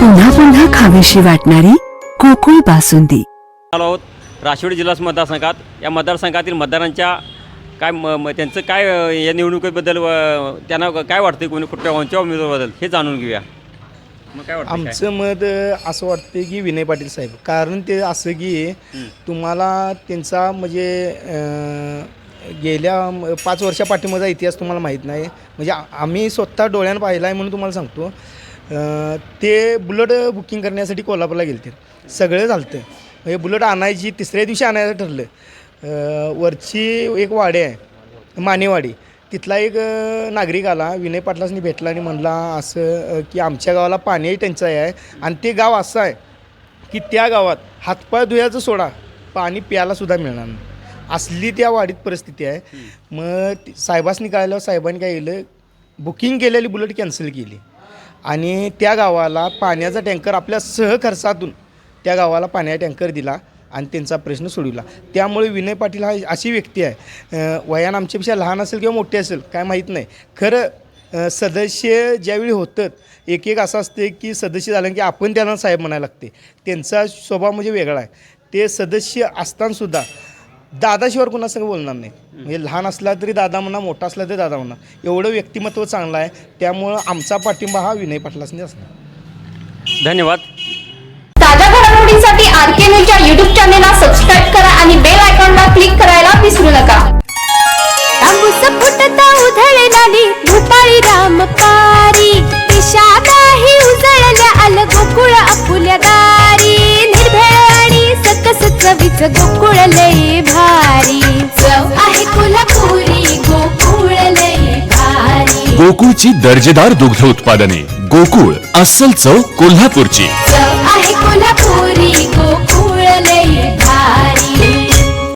पुन्हा पुन्हा खावीशी वाटणारी गोकुळ बासुंदी. आलो आहोत राशिवडी जिल्हा मतदारसंघात. या मतदारसंघातील मतदारांच्या काय म म- त्यांचं काय अ, या निवडणुकीबद्दल व त्यांना काय वाटतं कोणी कुठल्या कोणत्या उमेदवाराबद्दल हे जाणून घेऊया. मग काय वाटतं काय? आमचं मत अ, असं वाटतं की विनय पाटील साहेब. कारण ते असं की तुम्हाला त्यांचा म्हणजे अ, गेल्या म- पाच वर्षा पाठीमागचा इतिहास तुम्हाला माहीत नाही. म्हणजे आ- आम्ही स्वतः डोळ्यानं पाहिला आहे म्हणून तुम्हाला सांगतो. ते बुलेट बुकिंग करण्यासाठी कोल्हापूरला गेले ते सगळं झालं म्हणजे बुलेट आणायची तिसऱ्या दिवशी आणायचं ठरलं. वरची एक वाडी आहे मानेवाडी. तिथला एक नागरिक आला विनय पाटलासनी भेटला आणि म्हणला असं की आमच्या गावाला पाणी टंचाई आहे आणि ते गाव असं आहे की त्या गावात हातपाय धुयाचं सोडा पाणी प्यायला सुद्धा मिळणार नाही. असली त्या वाडीत परिस्थिती आहे. मग साहेबासनी कळल्यावर साहेबांनी काय केलं? बुकिंग केलेली बुलेट कॅन्सल केली. आणि त्या गावाला पाण्याचा टँकर आपल्या सहखर्चातून त्या गावाला पाण्याचा टँकर दिला आणि त्यांचा प्रश्न सोडविला. त्यामुळे विनय पाटील हा अशी व्यक्ती आहे. वयान आमच्यापेक्षा लहान असेल किंवा मोठे असेल काय माहीत नाही. खरं सदस्य ज्यावेळी होतं एक एक असं असते की सदस्य झालं की आपण त्यांना साहेब म्हणायला लागते. त्यांचा स्वभाव म्हणजे वेगळा आहे. ते सदस्य असतानासुद्धा दादाशिवाय कुणासंग बोलणार नाही. म्हणजे लहान असला तरी दादा म्हणा मोठा असला तरी दादा म्हणा. एवढं व्यक्तिमत्व चांगलं आहे. त्यामुळं आमचा पाठिंबा हा विनय पाटलासनी असणार. धन्यवाद. ताज्या घडामोडींसाठी आर के न्यूजच्या युट्यूब चॅनेलला सबस्क्राईब करा आणि बेल आयकॉनला क्लिक करायला विसरू नका. तांबूस फुटता उधळणारी भूपाळी रामपारी. दिशादाही उजळल्या आल गोकुळ आपुल्या चवीच गोकुळ लय भारी. चव आहे कोल्हापुरी गोकुळ लय भारी. गोकुळची दर्जेदार दुग्ध उत्पादने. गोकुळ अस्सल चव कोल्हापूरची. चव आहे कोल्हापुरी